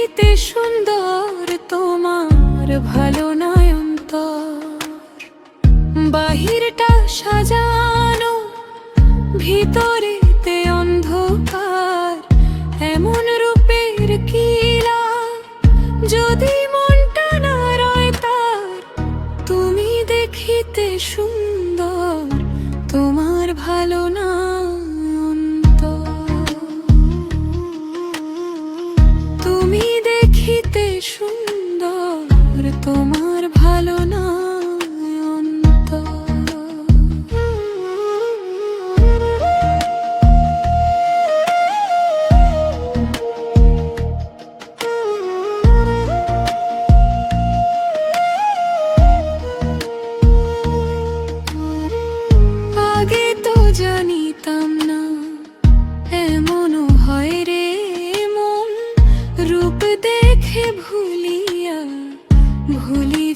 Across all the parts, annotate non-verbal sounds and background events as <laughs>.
দেখিতে সুন্দর, তোমার ভালো নয়ন্ত বাহিরটা সাজানো, ভিতরেতে অন্ধকার। এমন রূপের কিলা, যদি মনটা না রয় তার, তুমি দেখিতে সুন্দর, তোমার ভালো না সুন্দর তোমার ভালো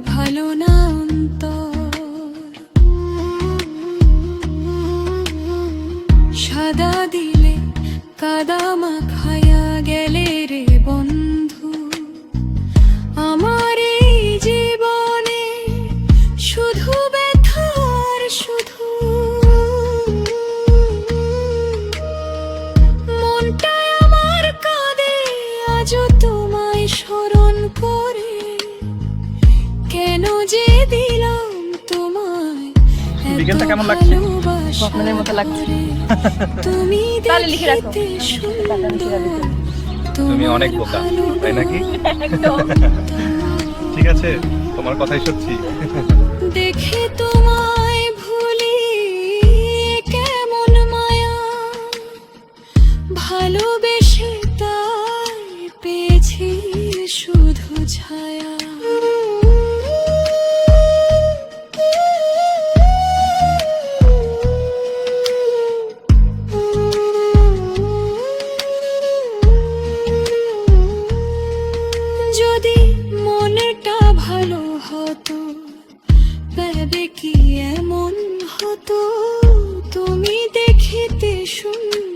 ভালো না অন্তর। সাদা দিলে কাদা মাখায়া গেলে রে বন্ধু। আমার এই জীবনে শুধু ব্যথার শুধু মনটা আমার কাঁদে, আজও তোমায় স্মরণ বিকেলটা কেমন লাগছে? স্বপ্নের মতো লাগছে। <laughs> তুমি তাহলে লিখে রাখো। তুমি অনেক বোকা তাই নাকি? <laughs> ঠিক আছে তোমার কথাই সত্যি। <laughs> দেখে তোমায় ভুলি কেমন মায়া। ভালোবেসে তাই পেয়েছি শুধু ছায়া। হতো তবে কি এমন হতো। তুমি দেখিতে সুন্দর